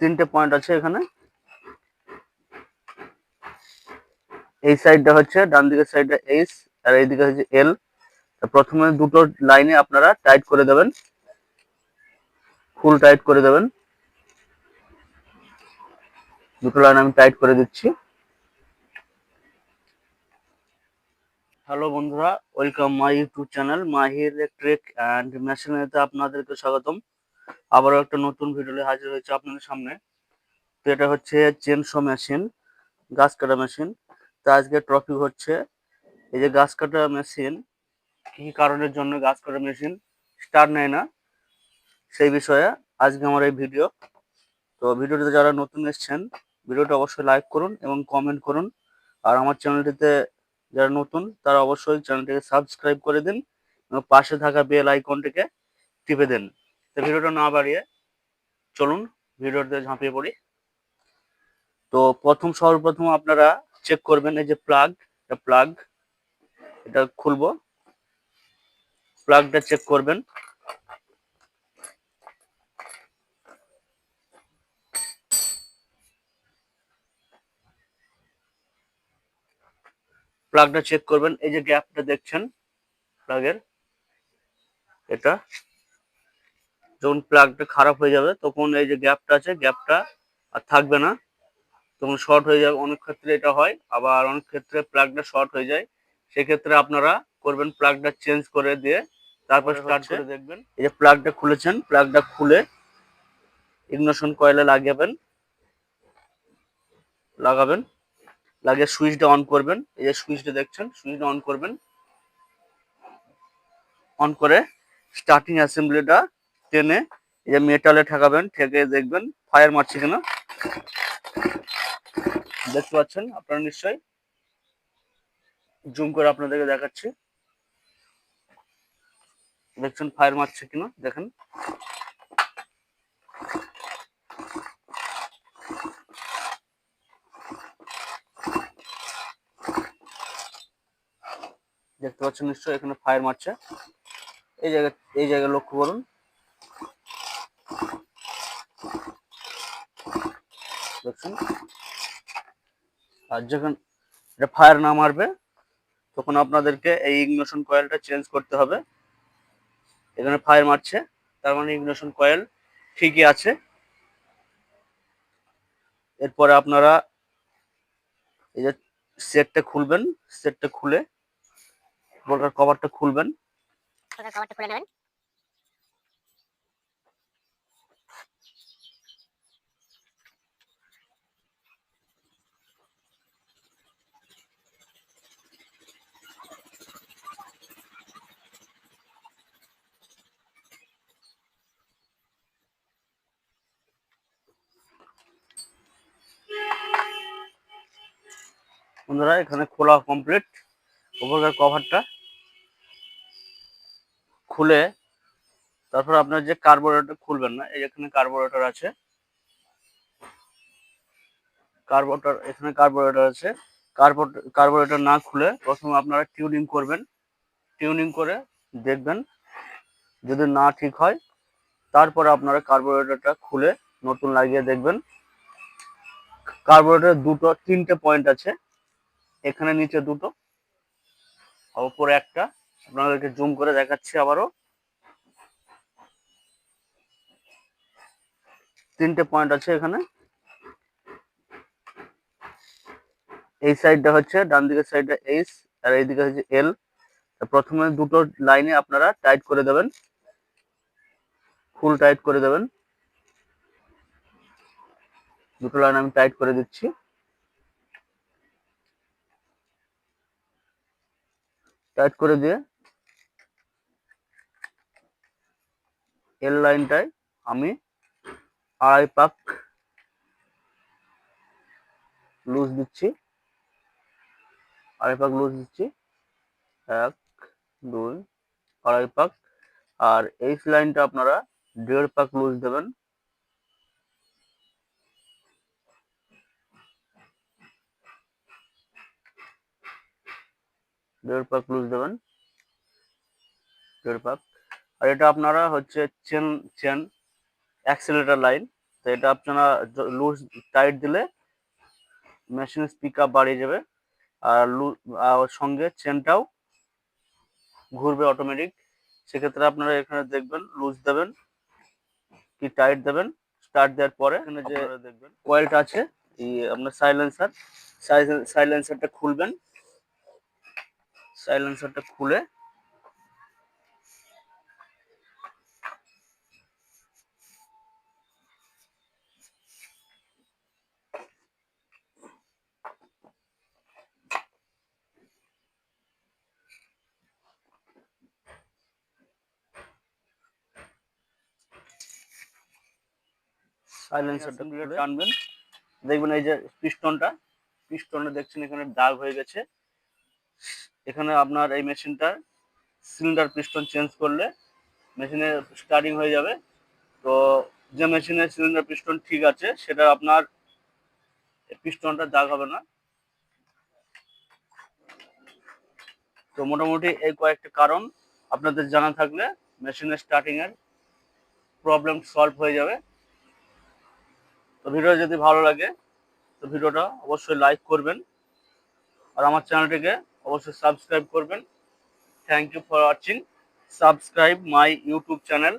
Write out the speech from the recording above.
তিনটে পয়েন্ট আছে এখানে। এই সাইডটা হচ্ছে ডান দিকের সাইডটা এইচ আর এইদিকে হচ্ছে এল প্রথমে দুটো লাইনে আপনারা টাইট করে দেবেন। ফুল টাইট করে দেবেন। দুটো লাইন আমি টাইট করে দিচ্ছি। হ্যালো বন্ধুরা welcome my YouTube channel Mahi electric and মেশিনারিতে আপনাদেরকে স্বাগতম। আবারও একটা নতুন ভিডিও হাজির হয়েছে আপনাদের সামনে। তো এটা হচ্ছে চেনশো মেশিন গাছ কাটা মেশিন তো আজকে টপিক হচ্ছে এই যে গাছ কাটা মেশিন কি কারণের জন্য গাছ কাটা মেশিন স্টার্ট নেয় না। সেই বিষয়ে আজকে আমার এই ভিডিও তো ভিডিওটিতে যারা নতুন এসেছেন ভিডিওটা অবশ্যই লাইক করুন এবং কমেন্ট করুন। আর আমার চ্যানেলটিতে যারা নতুন, তারা অবশ্যই চ্যানেলটিকে সাবস্ক্রাইব করে দিন এবং পাশে থাকা বেল আইকনটিকে টিপে দিন। তো ভিডিওটা না বাড়িয়ে চলুন ভিডিওতে ঝাঁপিয়ে পড়ি। তো প্রথম সর্বপ্রথম আপনারা চেক করবেন এই যে প্লাগ প্লাগ এটা খুলবো। প্লাগটা চেক করবেন। প্লাগটা চেক করবেন। এই যে গ্যাপটা দেখছেন প্লাগের এটা। যখন প্লাগটা খারাপ হয়ে যাবে তখন এই যে গ্যাপটা আছে গ্যাপটা আর থাকবে না। তখন শর্ট হয়ে যাবে। অনেক ক্ষেত্রে এটা হয় আবার অনেক ক্ষেত্রে প্লাগটা শর্ট হয়ে যায়। সেক্ষেত্রে আপনারা করবেন প্লাগটা চেঞ্জ করে দিয়ে তারপর স্টার্ট করে দেখবেন। এই যে প্লাগটা খুলেছেন প্লাগটা খুলে ইগনিশন কয়েলে লাগাবেন লাগাবেন লাগিয়ে সুইচটা অন করবেন। এই যে সুইচটা দেখছেন সুইচটা অন করবেন। অন করে স্টার্টিং অ্যাসেম্বলিটা টেনে এই যে মেটালে ঠেকাবেন, ঠেকে দেখবেন ফায়ার মারছে কিনা। দেখতে পাচ্ছেন আপনারা নিশ্চয়ই। জুম করে আপনাদেরকে দেখাচ্ছি। দেখছেন ফায়ার মারছে কিনা, দেখেন। দেখতে পাচ্ছেন নিশ্চয়ই এখানে ফায়ার মারছে। এই জায়গা এই জায়গায় লক্ষ্য করুন। দেখছেন? আর যখন এটা ফায়ার না মারবে, তখন আপনাদেরকে এই ইগনিশন কয়েলটা চেঞ্জ করতে হবে। এখানে ফায়ার মারছে, তার মানে ইগনিশন কয়েল ঠিকই আছে। এরপরে আপনারা এই যে সেটটা খুলবেন সেটটা খুলে, বোল্টার কভারটা খুলবেন। খুলে নেবেন। বন্ধুরা, এখানে খোলা কমপ্লিট উপরকার কভারটা খুলে তারপর আপনার যে কার্বোরেটর খুলবেন না, এই এখানে কার্বোরেটর আছে। কার্বোরেটর এখানে কার্বোরেটর আছে। কার্বোরেটর না খুলে প্রথমে আপনারা টিউনিং করবেন। টিউনিং করে দেখবেন যদি না ঠিক হয়, তারপরে আপনারা কার্বোরেটরটা খুলে নতুন লাগিয়ে দেখবেন। কার্বোরেটর দুটো, তিনটে পয়েন্ট আছে। এখানে নিচে দুটো, উপরে একটা। আপনাদেরকে জুম করে দেখাচ্ছি আবারও। তিনটে পয়েন্ট আছে এখানে। এই সাইডটা হচ্ছে, ডান দিকের সাইডটা এইচ, আর এইদিকে হচ্ছে এল। প্রথমে দুটো লাইনে আপনারা টাইট করে দেবেন। ফুল টাইট করে দেবেন। দুটো লাইন আমি টাইট করে দিচ্ছি। টাইট করে দিয়ে এল লাইনটায় আমি আড়াই পাক লুজ দিচ্ছি। আড়াই পাক লুজ দিচ্ছি। এক, দুই, আড়াই পাক। আর এই লাইনটা আপনারা দেড় পাক লুজ দেবেন। দেড় পাক লুজ দেবেন দেড় পাক আর এটা আপনারা হচ্ছে চেন চেন অ্যাক্সিলেটার লাইন তো এটা আপনারা লুজ টাইট দিলে মেশিনের স্পিক আপ বাড়িয়ে যাবে। আর লু আর সঙ্গে চেনটাও ঘুরবে অটোমেটিক সেক্ষেত্রে আপনারা এখানে দেখবেন লুজ দেবেন কি টাইট দেবেন। স্টার্ট দেওয়ার পরে এখানে যে দেখবেন কয়েলটা আছে আপনার সাইলেন্সার সাইলেন্সারটা খুলবেন। সাইলেন্সারটা খুলে। সাইলেন্সারটা খুলে। টানবেন। দেখবেন এই যে পিস্টনটা পিস্টনটা দেখছেন এখানে দাগ হয়ে গেছে। এখানে আপনার এই মেশিনটা সিলিন্ডার পিস্টন চেঞ্জ করলে মেশিনে স্টার্টিং হয়ে যাবে। তো যে মেশিনের সিলিন্ডার পিস্টন ঠিক আছে, সেটা আপনার পিস্টনটা দাগ হবে না। তো মোটামুটি এই কয়েকটা কারণ আপনাদের জানা থাকলে মেশিনের স্টার্টিং এর প্রবলেম সলভ হয়ে যাবে। তো ভিডিও যদি ভালো লাগে, তো ভিডিওটা অবশ্যই লাইক করবেন। আর আমার চ্যানেলটিকে অবশ্যই সাবস্ক্রাইব করবেন। Thank you for watching subscribe my YouTube channel